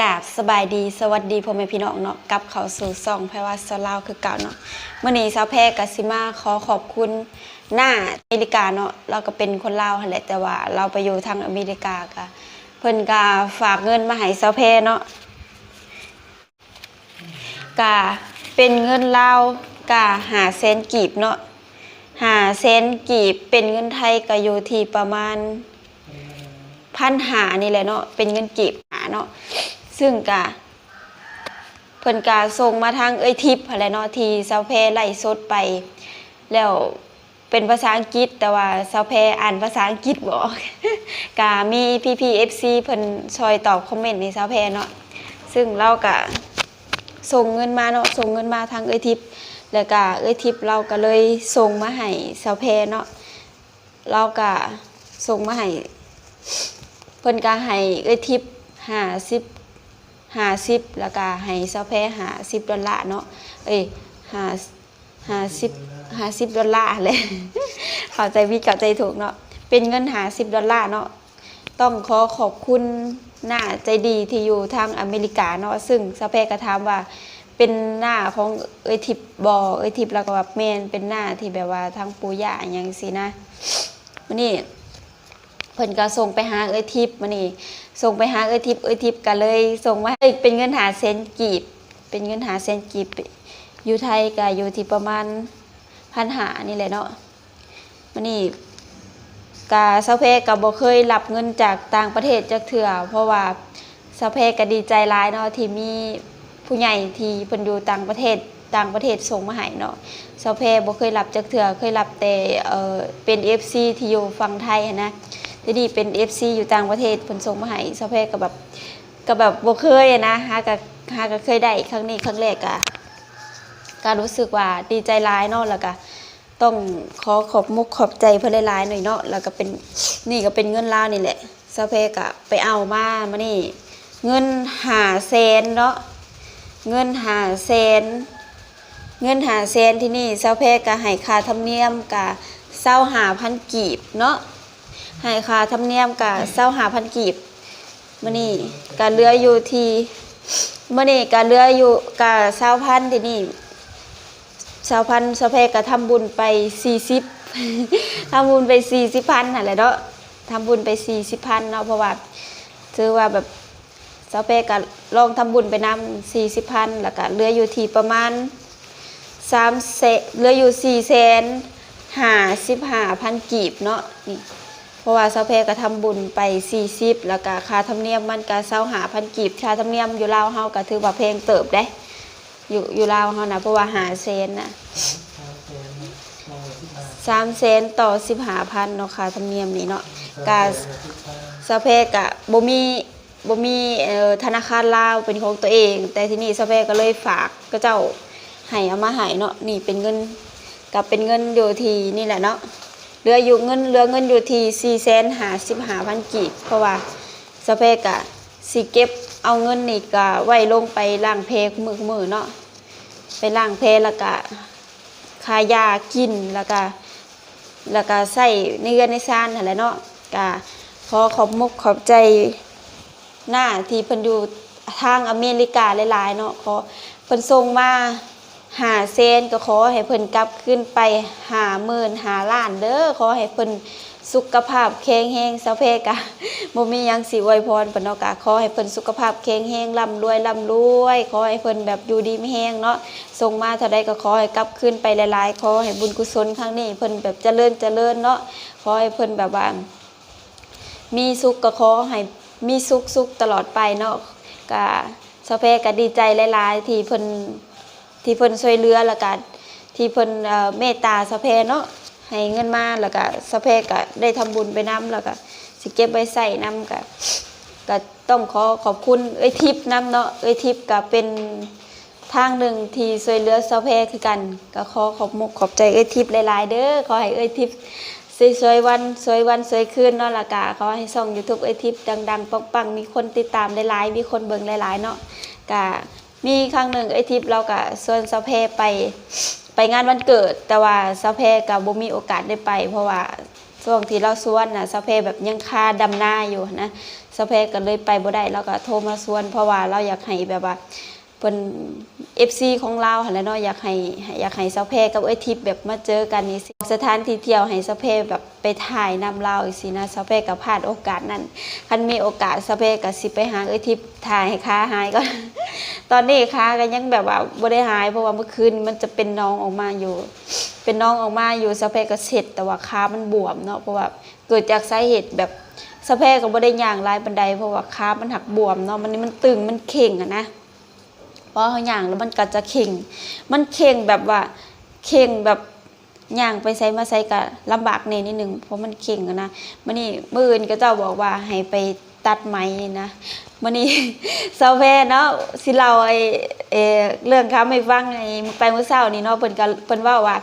กาบสบายดีสวัสดีพ่อแม่พี่น้องเนาะกับเขาสู่ซองไพรว่าสลาวคือเก่าเนาะเมื่อนี้สาวแพรกสิมาขอขอบคุณหน้าอเมริกาเนาะเราก็เป็นคนลาวแหละแต่ว่าเราไปอยู่ทางอเมริกาก็เพิ่นก็ฝากเงินมาให้สาวแพรเนาะก็เป็นเงินลาวก็หาเซนกีบเนาะหาเซนกีบเป็นเงินไทยก็อยู่ที่ประมาณพันหานี่แหละเนาะเป็นเงินกีบหาเนาะ ซึ่งกะเพิ่นกาส่งมาทางเอ้ยทิพย์อะไรเนาะที่เซาแพไล่สดไป แล้วเป็นภาษาอังกฤษ แต่ว่าเซาแพอ่านภาษาอังกฤษบอกกามี PPFC เอฟซีเพิ่นช่วยตอบคอมเมนต์ในเซาแพเนาะซึ่งเราก็ส่งเงินมาเนาะส่งเงินมาทางเอ้ยทิพย์แล้วก็เอ้ยทิพย์เราก็เลยส่งมาให้เซาแพเนาะเราก็ส่งมาให้เพิ่นก็ให้เอ้ยทิปห้าสิบ ห้าสิบแล้วก็ให้เซาแพ้ห้าสิบดอลลาร์เนาะเอ้ยห้าห้าสิบห้าสิบดอลลาร์เลยเข้าใจวิเข้าใจถูกเนาะเป็นเงินหาสิบดอลลาร์เนาะต้องขอขอบคุณหน้าใจดีที่อยู่ทางอเมริกาเนาะซึ่งเซาแพ้ก็ถามว่าเป็นหน้าของเอยทิปบอเอยทิปแล้วก็แบบแมนเป็นหน้าที่แบบว่าทางปูย่าอย่างสินะวันนี้ เพิ่นก็ส่งไปหาเอ้ยทิพย์มานี่ส่งไปหาเอ้ยทิพย์เอ้ยทิพย์ก็เลยส่งมาให้เป็นเงินหาเซนกีบ เป็นเงินหาเซนกีบอยู่ไทยก็อยู่ที่ประมาณพันหานี่แหละเนาะมานี่กาซาเพก็บบ่เคยรับเงินจากต่างประเทศจักเทื่อ เพราะว่าซาเพก็ดีใจหลายเนาะที่มีผู้ใหญ่ที่เพิ่นอยู่ต่างประเทศต่างประเทศส่งมาให้เนาะซาเพบ่เคยรับจักเทื่อเคยรับแต่เออเป็น FC ที่อยู่ฝั่งไทยนะ ทีนี้เป็น FC อยู่ต่างประเทศเพิ่นส่งมาให้สะเพกก็แบบก็แบบบ่เคยอะนะก็หาก็เคยได้ครั้งนี้ครั้งแรกอะก็รู้สึกว่าดีใจหลายเนาะแล้วก็ต้องขอขอบมุกขอบใจเพิ่นหลายหน่อยเนาะแล้วก็เป็นนี่ก็เป็นเงินลาวนี่แหละสะเพกอะไปเอามามานี่ เงินหาแสนเนาะเงินหาแสนเงินหาแสนที่นี่สะเพกก็ให้ค่าธรรมเนียมก็เศร้าหาพันกีบเนาะ ให้ค่าธรรมเนียมกับเศร้าหาพันกีบมื่อนี้การเรืออยู่ที่มื่อนี้การเรืออยู่กับเศร้าพันที่นี่เศร้าพันสะเพกะทำบุญไปสี่สิบทำบุญไปสี่สิบพันนั่นแหละเนาะทำบุญไปสี่สิบพันเนาะเพราะว่าถือว่าแบบสเพกะลองทำบุญไปนำสี่สิบพันแล้วก็เรืออยู่ที่ประมาณสามเซเรืออยู่สี่แสนห้าสิบห้าพันกีบเนาะนี่ เพราะว่าเซาเพก็ทำบุญไป 40 แล้วก็ค่าธรรมเนียมมันก็เซาหาพันกีบค่าธรรมเนียมอยู่ลาวเฮาก็ถือว่าเพลงเติบได้ อยู่อยู่ลาวเฮานะเพราะว่าหาเซนน่ะ3เซนต่อ15,000เนาะค่าธรรมเนียมนี่เนาะก็เซาเพก็บ่มีบ่มีธนาคารลาวเป็นของตัวเอง แต่ที่นี่เซาเพก็เลยฝากก็เจ้าให้เอามาให้เนาะนี่เป็นเงินก็เป็นเงินอยู่ทีนี่แหละเนาะ เหลืออยู่เงินเหลือเงินอยู่ที่สี่แสนหาสิบหาพันกีบเพราะว่าสเปกอะสิเก็บเอาเงินนี่ก็ไว้ลงไปล้างเพลมือมือเนาะไปล้างเพลแล้วก็คายากินแล้วก็แล้วก็ใส่ในเรือนในซานนั่นแหละเนาะก็ขอขอบมุกขอบใจหน้าที่เพิ่นอยู่ทางอเมริกาหลายๆเนาะขอเพิ่นส่งมา หาเซนก็ขอให้เพิ่นกลับขึ้นไปหาหมื่นหาล้านเด้อขอให้เพิ่นสุขภาพแข็งแรงสะเพกะบ่มียังสิอวยพรเพิ่นเนาะกะขอให้เพิ่นสุขภาพแข็งแรงร่ำรวยร่ำรวยขอให้เพิ่นแบบอยู่ดีไมีแรงเนาะส่งมาเท่าใดก็ขอให้กลับขึ้นไปหลายๆขอให้บุญกุศลครั้งนี้เพิ่นแบบเจริญเจริญเนาะขอให้เพิ่นแบบว่ามีสุขก็ขอให้มีสุขสุขตลอดไปเนาะกะสะเพก็ดีใจหลายๆ ที่เพิ่น ที่เพิ่นช่วยเหลือแล้วก็ที่เพิ่นเมตตาสะเพเนาะให้เงินมาแล้วก็สะเพก็ได้ทำบุญไปนํแล้วก็สิเก็บไว้ใส่นํก็ก็ต้องขอขอบคุณเอ้ยทิพย์นํเนาะเอ้ยทิพย์ก็เป็นทางหนึ่งที่ช่วยเหลือสะเพคือกัน ก็ขอขอบมุกขอบใจเอ้ยทิพย์หลายๆเด้อขอให้เอ้ยทิพย์สวยวันสวยวันสวยคืนเนาะละกะขอให้ช่อง YouTube เอ้ยทิพดังๆปังๆ มีคนติดตามหลายๆมีคนเบิ่งหลายๆเนาะกะ มีครั้งหนึ่งไอ้ทิพย์เรากะส่วนซาเพไปไปงานวันเกิด แต่ว่าซาเพกับบ่มีโอกาสได้ไป เพราะว่าช่วงที่เราส่วนน่ะซาเพแบบยังคาดำหน้าอยู่นะสะเพก็เลยไปบ่ได้เราก็โทรมาชวน เพราะว่าเราอยากให้แบบว่า พิ่น FC ของเราหั่นแหละเนาะอยากให้อยากให้สะเพกับเอ้ยทิพย์แบบมาเจอกันนี่สิสถานที่เที่ยวให้สะเพแบบไปถ่ายนำเราอีกสินะสะเพก็พลาดโอกาสนั้นคันมีโอกาสสะเพก็สิไปหาเอ้ยทิพย์ถ่ายให้ค้าหายก่อนตอนนี้ค้าก็ยังแบบว่าบ่ได้หายเพราะว่าเมื่อคืนมันจะเป็นน้องออกมาอยู่ เป็นน้องออกมาอยู่สะเพก็เสร็จแต่ว่าขามันบวมเนาะเพราะว่าเกิดจากสาเหตุแบบสะเพก็บ่ได้ย่างลายบันไดเพราะว่าขามันหักบวมเนาะมันนี่มันตึงมันเข่งอะนะ พราะเขาย่างแล้วมันก็จะเข่ง มันเข่งแบบว่าเข่งแบบย่างไปใส่มาใส่ก็ลำบากเนนิดหนึ่งเพราะมันเข่งอะนะมันนี่มื่อื่นก็เจ้าบอกว่าให้ไปตัดไหมนะมันนี่เซาแวเนาะสิเราไอเอเรื่องค้าไม่ฟังไอ้ไปเมื่อเช้านี่เนาะเพิ่นก็เพิ่นว่าว่า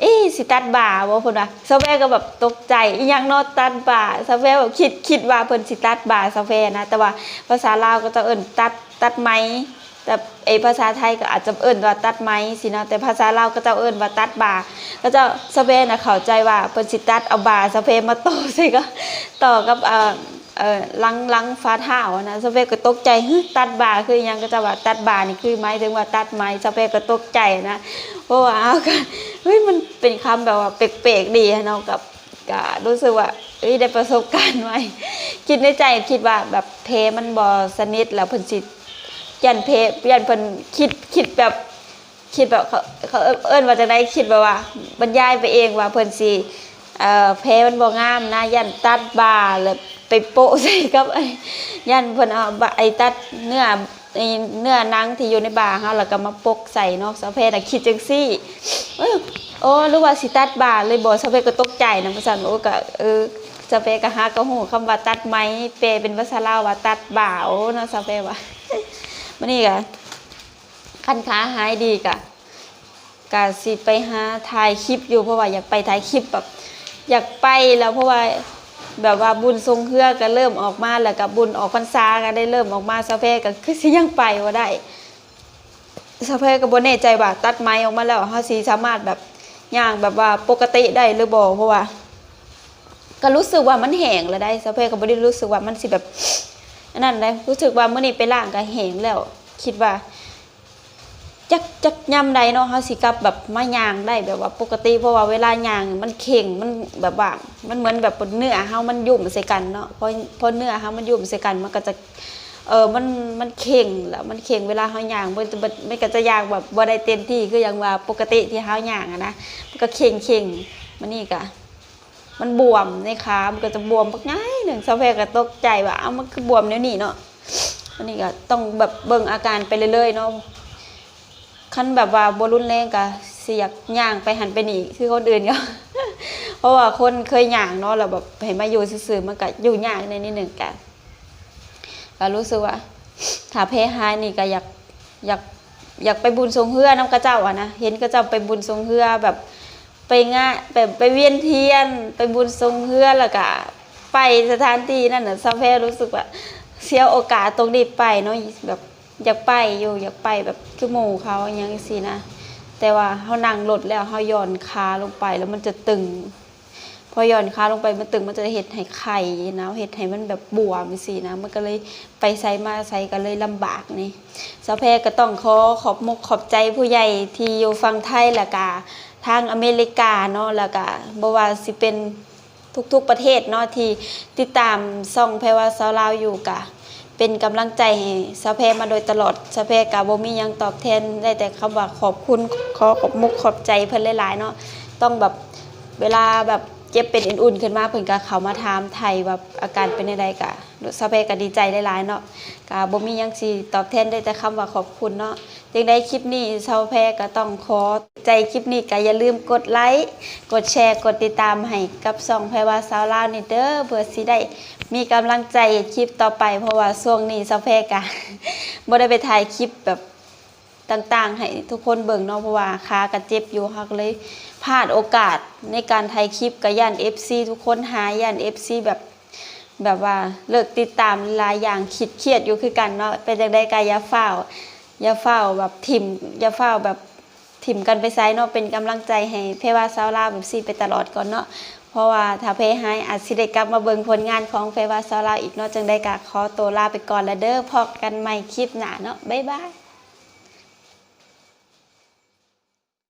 เอ๊สิตัดบ่าบ่เพิ่นว่าซาแวก็แบบตกใจอีหยังเนาะตัดบ่าซาแวแบบคิดคิดว่าเพิ่นสิตัดบ่าซาแวนะแต่ว่าภาษาลาวก็จะเอิ้นตัดตัดไหมแต่ไอภาษาไทยก็อาจจะเอิ้นว่าตัดไหมสินะแต่ภาษาลาวก็จะเอิ้นว่าตัดบาก็จะซาแวนะเข้าใจว่าเพิ่นสิตัดเอาบาซาแวมาต่อใส่ก็ต่อกับเอ่อ เอ่อลังลังฟ้าเท้านะซาแวก็ตกใจฮตัดบ่าคือยังก็จะว่าตัดบ่านี่คือหมายถึงว่าตัดไหมซาแวก็ตกใจนะเพราะว่าเอาก็เฮ้ยมันเป็นคำแบบว่าแปลกๆดีเนาะกับก็รู้สึกว่าเอ้ยได้ประสบการณ์ไว้คิดในใจคิดว่าแบบเพมันบ่สนิทแล้วเพิ่นสิยันเพยันเพิ่นคิดคิดแบบคิดแบบเขาเขาเอิ้นว่าจังไดคิดแบบว่า บรรยายไปเองว่าเพิ่นสิเอ่อเพมันบ่งามนะยันตัดบ่าแล้ว ไปโปะใส่กับไอ้ยันเพิ่นเอาไอ้ตัดเนื้อไอ้เนื้อนังที่อยู่ในบ่าเฮาแล้วก็มาปกใส่เนาะสะเพน่ะคิดจังซี่เอ้ยโอ้รู้ว่าสิตัดบาเลยบอกสเปก็ตกใจนะภาษาโอ้ก็เออสเปก็หากระหูคำว่าตัดไหมเปลเป็นภาษาลาวว่าตัดบ่าวเนาะสเปว่ามันนี่ก็คันขาหายดีกะกะสิไปหาถ่ายคลิปอยู่เพราะว่าอยากไปถ่ายคลิปแบบอยากไปแล้วเพราะว่า แบบว่าบุญทรงเครือก็เริ่มออกมาแล้วกับบุญออกพรรษาก็ได้เริ่มออกมาสเปก็คือสิยังไปว่าได้สะเพก็บ่แน่ใจว่าตัดไม้ออกมาแล้วเฮาสิสามารถแบบย่างแบบว่าปกติได้หรือบ่เพราะว่า ก็รู้สึกว่ามันแห้งแล้วได้สะเพก็บ่ได้รู้สึกว่ามันสิแบบอันนั้นได้รู้สึกว่ามื้อนี้ไปล้างก็แห้งแล้ว คิดว่า จักจักยามใดเนาะเฮาสิกลับแบบมายางได้แบบว่าปกติเพราะว่าเวลายางมันเข่งมันแบบว่ามันเหมือนแบบเนื้อเฮามันยุ่มใส่กันเนาะพอพอเนื้อเฮามันยุ่มใส่กันมันก็จะเออมันมันเข่งแล้วมันเข่งเวลาเฮาย่างมันจะบ่ไม่ก็จะย่างแบบบ่ได้เต็มที่คืออย่างว่าปกติที่เฮาย่างอะนะมันก็เข่งเข่งมันนี่ก็มันบวมในขามันก็จะบวมปักง่ายหนึ่งสาวแพรก็ตกใจว่าเอามันคือบวมแนวนี้เนาะอันนี้ก็ต้องแบบเบิ่งอาการไปเรื่อยๆเนาะ คันแบบว่าบ่รุนแรงก็สิอยากย่างไปหันไปนี่คือคนอื่นก็เพราะว่าคนเคยย่างเนาะแล้วแบบให้มาอยู่ซื่อๆมันก็อยู่ย่ากในนิดหนึ่งกันก็รู้สึกว่าถ้าเพหายนี่ก็อยากอยากอยากไปบุญทรงเฮือน้ำกระเจ้าอะนะเห็นกระเจ้าไปบุญทรงเฮือแบบไปง่ายแบบไปเวียนเทียน ไปบุญทรงเฮือแล้วก็ไปสถานที่นั่นน่ะซัมเพรู้สึกว่าเสียโอกาสตรงนี้ไปเนาะแบบ อยากไปอยู่อยากไปแบบคือหมู่เขาอย่างนี้สินะแต่ว่าเขานั่งรถแล้วเขาย่อนขาลงไปแล้วมันจะตึง พอย่อนขาลงไปมันตึงมันจะเห็ดให้ไข่นะเห็ดให้มันแบบบวมสินะมันก็เลยไปใส่มาใส่ก็เลยลำบากนี่สาวแพรก็ต้องขอขอบมกขอบใจผู้ใหญ่ที่อยู่ฝั่งไทยและกาทางอเมริกาเนาะแล้วก็บ่ว่าสิเป็นทุกๆประเทศเนาะที่ติดตามซ่องแพรว่าสาวลาวอยู่กะ เป็นกำลังใจให้สาวแพมาโดยตลอดสาวแพกะบ่มียังตอบแทนได้แต่คำว่าขอบคุณขอขอบมุกขอบใจเพิ่นหลายๆเนาะต้องแบบเวลาแบบ เจ็บเป็นอุ่นๆขึ้นมาเพิ่นก็เขามาถามไทยว่าอาการเป็นจังไดกะสะเพก็ดีใจหลายๆเนาะก็บ่มีหยังสิตอบแทนได้แต่คำว่าขอบคุณเนาะจังไดคลิปนี้ชาวแพก็ต้องขอใจคลิปนี้ก็อย่าลืมกดไลค์กดแชร์กดติดตามให้กับช่องแพรว่าสาวลาวนี่เด้อเพื่อสิได้มีกำลังใจคลิปต่อไป เพราะว่าช่วงนี้ชาวแพก็บ่ได้ไปถ่ายคลิปแบบ ต่างๆ ให้ทุกคนเบิ่งเนาะเพราะว่าขากระเจ็บอยู่ฮักเลยพลาดโอกาสในการถ่ายคลิปกับย่าน FC ทุกคนหาย่าน FC แบบแบบว่าเลิกติดตามหลายอย่างคิดเครียดอยู่คือกันเนาะเป็นจังได๋ก็อย่าเฝ้ายาเฝ้าแบบทิมอย่าเฝ้าแบบทิมกันไปไซเนาะเป็นกำลังใจให้เพว่าสาวลาวแบบซี่ไปตลอดก่อนเนาะเพราะว่าถ้าเพหายอาจสิได้กลับมาเบิ่งผลงานของเฟวาซอลาวอีกเนาะจังได้กะขอตัวลาไปก่อนแล้วเด้อพบกันใหม่คลิปหน้าเนาะบ๊ายบาย